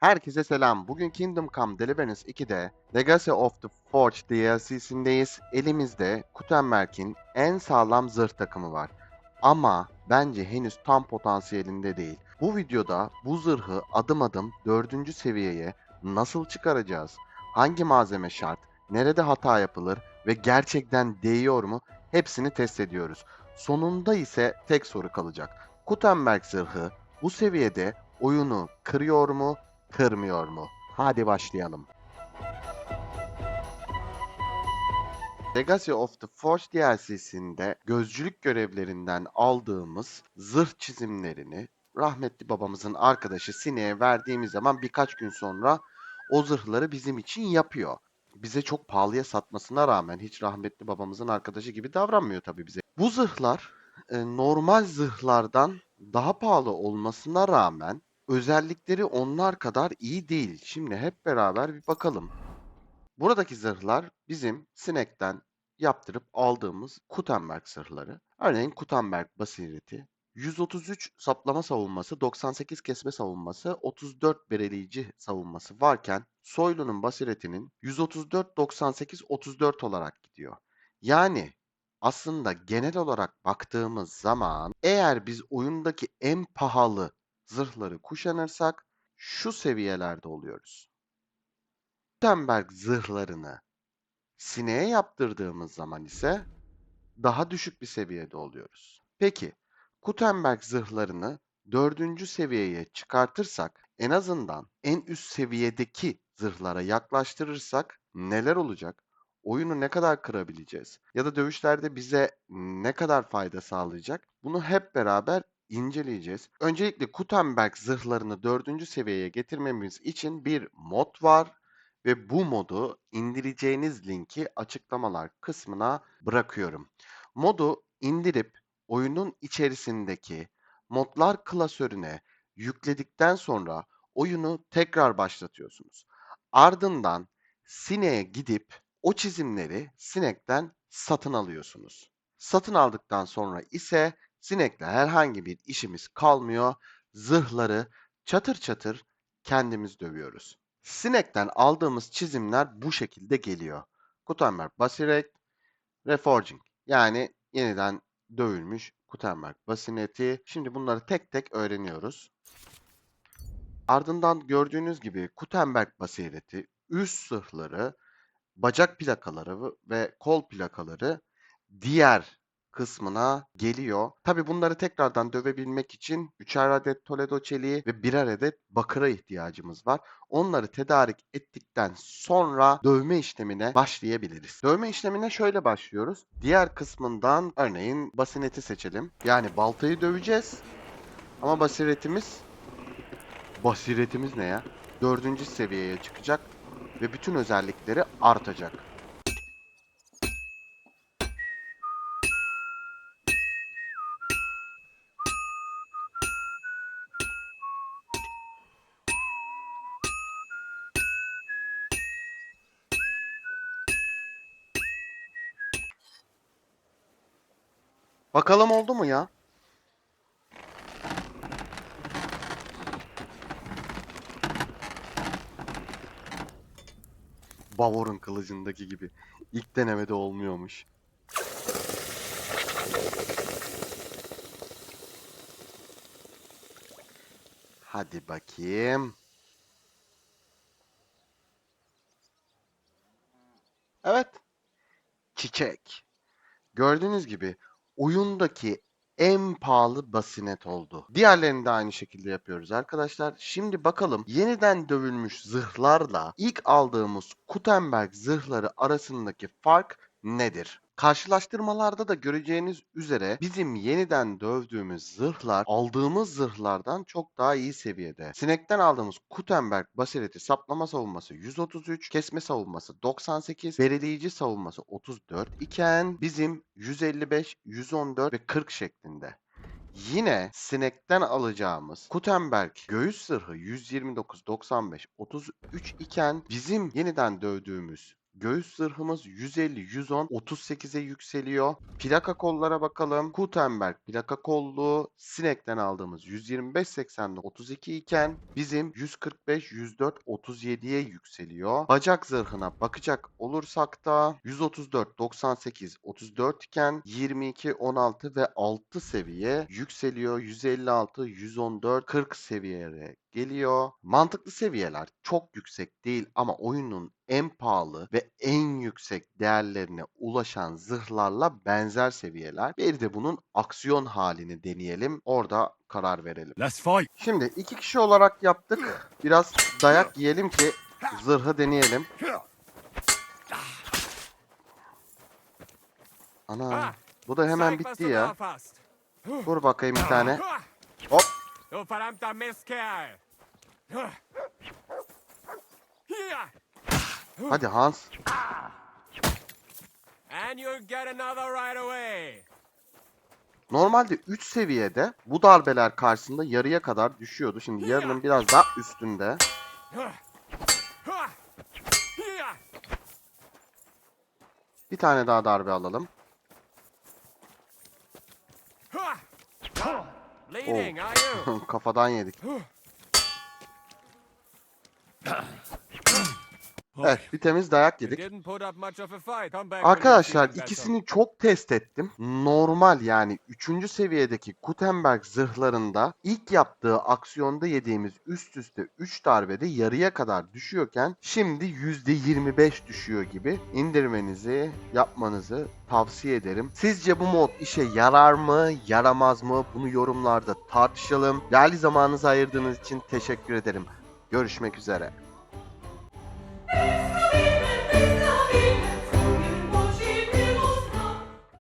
Herkese selam. Bugün Kingdom Come Deliverance 2'de Legacy of the Forge DLC'sindeyiz. Elimizde Gutenberg'in en sağlam zırh takımı var. Ama bence henüz tam potansiyelinde değil. Bu videoda bu zırhı adım adım 4. seviyeye nasıl çıkaracağız? Hangi malzeme şart? Nerede hata yapılır? Ve gerçekten değiyor mu? Hepsini test ediyoruz. Sonunda ise tek soru kalacak. Gutenberg zırhı bu seviyede oyunu kırıyor mu, kırmıyor mu? Hadi başlayalım. Legacy of the Forge DLC'sinde gözcülük görevlerinden aldığımız zırh çizimlerini rahmetli babamızın arkadaşı Sine'ye verdiğimiz zaman birkaç gün sonra o zırhları bizim için yapıyor. Bize çok pahalıya satmasına rağmen hiç rahmetli babamızın arkadaşı gibi davranmıyor tabii bize. Bu zırhlar e, normal zırhlardan daha pahalı olmasına rağmen özellikleri onlar kadar iyi değil. Şimdi hep beraber bir bakalım. Buradaki zırhlar bizim sinekten yaptırıp aldığımız Gutenberg zırhları. Örneğin Gutenberg basireti 133 saplama savunması, 98 kesme savunması, 34 bereleyici savunması varken Soylu'nun basiretinin 134, 98, 34 olarak gidiyor. Yani aslında genel olarak baktığımız zaman eğer biz oyundaki en pahalı zırhları kuşanırsak şu seviyelerde oluyoruz. Gutenberg zırhlarını sineğe yaptırdığımız zaman ise daha düşük bir seviyede oluyoruz. Peki Gutenberg zırhlarını dördüncü seviyeye çıkartırsak en azından en üst seviyedeki zırhlara yaklaştırırsak neler olacak? Oyunu ne kadar kırabileceğiz? Ya da dövüşlerde bize ne kadar fayda sağlayacak? Bunu hep beraber inceleyeceğiz. Öncelikle Gutenberg zırhlarını dördüncü seviyeye getirmemiz için bir mod var ve bu modu indireceğiniz linki açıklamalar kısmına bırakıyorum. Modu indirip oyunun içerisindeki modlar klasörüne yükledikten sonra oyunu tekrar başlatıyorsunuz. Ardından Sine'ye gidip o çizimleri Sinek'ten satın alıyorsunuz. Satın aldıktan sonra ise Sinek'le herhangi bir işimiz kalmıyor. Zırhları çatır çatır kendimiz dövüyoruz. Sinek'ten aldığımız çizimler bu şekilde geliyor. Gutenberg Basiret, Reforging yani yeniden dövülmüş Gutenberg basineti. Şimdi bunları tek tek öğreniyoruz. Ardından gördüğünüz gibi Gutenberg basireti, üst zırhları, bacak plakaları ve kol plakaları diğer kısmına geliyor. Tabi bunları tekrardan dövebilmek için 3'er adet Toledo çeliği ve 1'er adet bakıra ihtiyacımız var. Onları tedarik ettikten sonra dövme işlemine başlayabiliriz. Dövme işlemine şöyle başlıyoruz. Diğer kısmından örneğin basineti seçelim. Yani baltayı döveceğiz. Ama basiretimiz basiretimiz ne ya? Dördüncü seviyeye çıkacak ve bütün özellikleri artacak. Bakalım oldu mu ya? Bavor'un kılıcındaki gibi. İlk denemede olmuyormuş. Hadi bakayım. Evet. Çiçek. Gördüğünüz gibi oyundaki en pahalı basinet oldu. Diğerlerini de aynı şekilde yapıyoruz arkadaşlar. Şimdi bakalım yeniden dövülmüş zırhlarla ilk aldığımız Gutenberg zırhları arasındaki fark nedir? Karşılaştırmalarda da göreceğiniz üzere bizim yeniden dövdüğümüz zırhlar aldığımız zırhlardan çok daha iyi seviyede. Sinekten aldığımız Gutenberg basireti saplama savunması 133, kesme savunması 98, belirleyici savunması 34 iken bizim 155, 114 ve 40 şeklinde. Yine sinekten alacağımız Gutenberg göğüs zırhı 129, 95, 33 iken bizim yeniden dövdüğümüz Göğüs zırhımız 150, 110, 38'e yükseliyor. Plaka kollara bakalım. Gutenberg plaka kolluğu Sinek'ten aldığımız 125, 80'de 32 iken bizim 145, 104, 37'ye yükseliyor. Bacak zırhına bakacak olursak da 134, 98, 34 iken 22, 16 ve 6 seviye yükseliyor. 156, 114, 40 seviyeye geliyor. Mantıklı seviyeler çok yüksek değil ama oyunun en pahalı ve en yüksek değerlerine ulaşan zırhlarla benzer seviyeler. Bir de bunun aksiyon halini deneyelim. Orada karar verelim. Let's fight. Şimdi iki kişi olarak yaptık. Biraz dayak yiyelim ki zırhı deneyelim. Ana bu da hemen bitti ya. Vur bakayım bir tane. Hop. Du verdammter Mistkerl! Hier! Hadi Hans. And you'll get another right away! Normalde 3 seviyede bu darbeler karşısında yarıya kadar düşüyordu. Şimdi yarının biraz daha üstünde. Bir tane daha darbe alalım. You? Kafadan yedik. Evet bir temiz dayak yedik. Arkadaşlar ikisini çok test ettim. Normal yani 3. seviyedeki Gutenberg zırhlarında ilk yaptığı aksiyonda yediğimiz üst üste 3 darbede yarıya kadar düşüyorken şimdi %25 düşüyor gibi. İndirmenizi, yapmanızı tavsiye ederim. Sizce bu mod işe yarar mı, yaramaz mı? Bunu yorumlarda tartışalım. Değerli zamanınızı ayırdığınız için teşekkür ederim. Görüşmek üzere. thank you